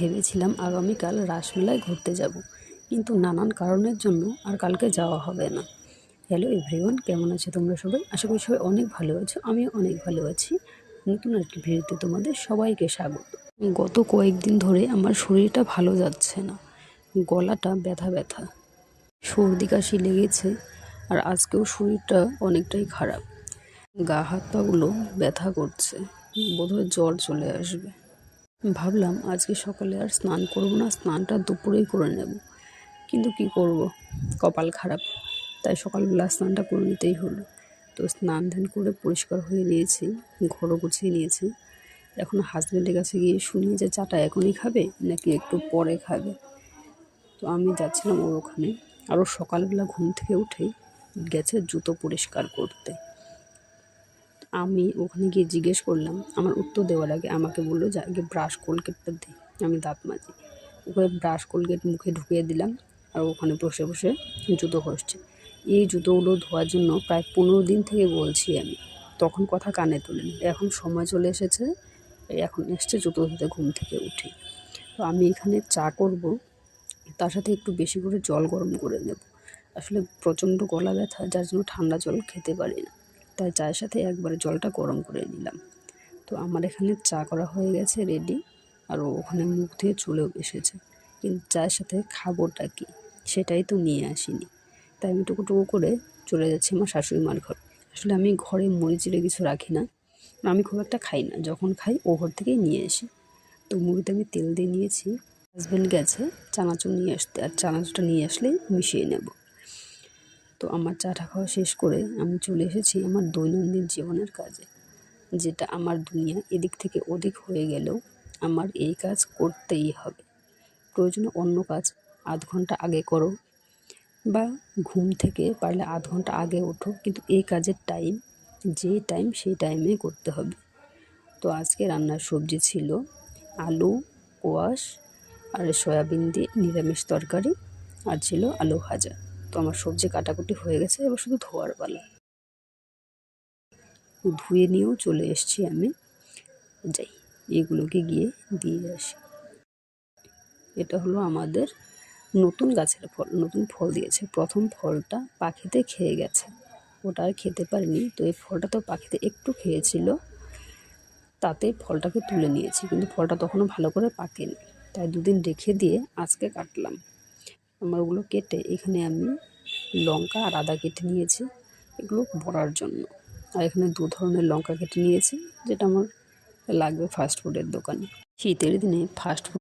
ভেবেছিলাম আগামীকাল রাসমেলায় ঘুরতে যাব, কিন্তু নানান কারণের জন্য আর কালকে যাওয়া হবে না। হ্যালো এভরিওয়ান, কেমন আছে তোমরা সবাই? আশা করি সবাই অনেক ভালো আছো আমি অনেক ভালো আছি। নতুন একটি ভিডিওতে তোমাদের সবাইকে স্বাগত। গত কয়েকদিন ধরে আমার শরীরটা ভালো যাচ্ছে না, গলাটা ব্যথা ব্যথা, সর্দি কাশি লেগেছে, আর আজকেও শরীরটা অনেকটাই খারাপ। গা হাত পাগুলো ব্যথা করছে, বোধহয় জ্বর চলে আসবে। ভাবলাম আজকে সকালে আর স্নান করব না, স্নানটা দুপুরেই করে নেব। কিন্তু কি করব? কপাল খারাপ। তাই সকালবেলা স্নানটা করে নিতেই হলো। তো স্নান ধান করে পরিষ্কার হয়ে নিয়েছি, ঘরও গুছিয়ে নিয়েছি। এখন হাজব্যান্ডের কাছে গিয়ে শুনি যে চাটা এখনই খাবে নাকি একটু পরে খাবে। তো আমি যাচ্ছিলাম ওর ওখানে। আরও সকালবেলা ঘুম থেকে উঠেই গেছে জুতো পরিষ্কার করতে। আমি ওখানে গিয়ে জিজ্ঞেস করলাম, আমার উত্তর দেওয়ার আগে আমাকে বলল, যে, আগে ব্রাশ কোলগেটটা দিই আমি দাঁত মাজি। ওখানে ব্রাশ কোলগেট মুখে ঢুকিয়ে দিলাম আর ওখানে বসে বসে জুতো ঘষছে। এই জুতোগুলো ধোয়ার জন্য প্রায় পনেরো দিন থেকে বলছি আমি, তখন কথা কানে তুলিনি। এখন সময় চলে এসেছে, এখন এসছে জুতো ধুতে, ঘুম থেকে উঠি। তো আমি এখানে চা করব, তার সাথে একটু বেশি করে জল গরম করে নেব। আসলে প্রচণ্ড গলা ব্যথা, যার জন্য ঠান্ডা জল খেতে পারি না। তাই চায়ের সাথে একবারে জলটা গরম করে নিলাম। তো আমার এখানে চা করা হয়ে গেছে রেডি আর ওখানে মুখ দিয়ে চলেও এসেছে। কিন্তু চায়ের সাথে খাবোটা কি? সেটাই তো নিয়ে আসিনি। তাই আমি টুকু টুকু করে চলে যাচ্ছি আমার শাশুড়ি মার ঘর। আসলে আমি ঘরে মুড়ি কিছু রাখি না। আমি খুব একটা খাই না। যখন খাই ও ঘর থেকেই নিয়ে আসি। তো মুড়িতে আমি তেল দিয়ে নিয়েছি। হাজব্যান্ড গেছে, চানাচুর নিয়ে আসতে। আর চানাচুরটা নিয়ে আসলেই মিশিয়ে নেব। তো আমার চাটা খাওয়া শেষ করে আমি চলে এসেছি আমার দৈনন্দিন জীবনের কাজে, যেটা আমার দুনিয়া এদিক থেকে ওদিক হয়ে গেলেও আমার এই কাজ করতেই হবে। প্রয়োজনে অন্য কাজ আধ ঘণ্টা আগে করো বা ঘুম থেকে পারলে আধ ঘণ্টা আগে ওঠো, কিন্তু এই কাজের টাইম যে টাইম সেই টাইমে করতে হবে। তো আজকে রান্নার সবজি ছিল আলু, কোয়াশ আর সয়াবিন দিয়ে নিরামিষ তরকারি আর ছিল আলু ভাজা। তো আমার সবজি কাটাকুটি হয়ে গেছে, এবার শুধু ধোয়ার পালা। ধুয়ে নিয়েও চলে এসেছি আমি। যাই, এগুলোকে গিয়ে দিয়ে আসি। এটা হলো আমাদের নতুন গাছের ফল, নতুন ফল দিয়েছে। প্রথম ফলটা পাখিতে খেয়ে গেছে। ওটা আর খেতে পারিনি, তো এই ফলটা তো পাখিতে একটু খেয়েছিল। তাতে ফলটাকে তুলে নিয়েছি, কিন্তু ফলটা তখনও ভালো করে পাকেনি। তাই দুদিন রেখে দিয়ে আজকে কাটলাম। আমার ওগুলো কেটে এখানে আমি লঙ্কা আর আদা কেটে নিয়েছি। এগুলো বড়ার জন্য। আর এখানে দু ধরনের লঙ্কা কেটে নিয়েছি, যেটা আমার লাগবে ফাস্ট ফুডের দোকানে। শীতের দিনে ফাস্ট ফুড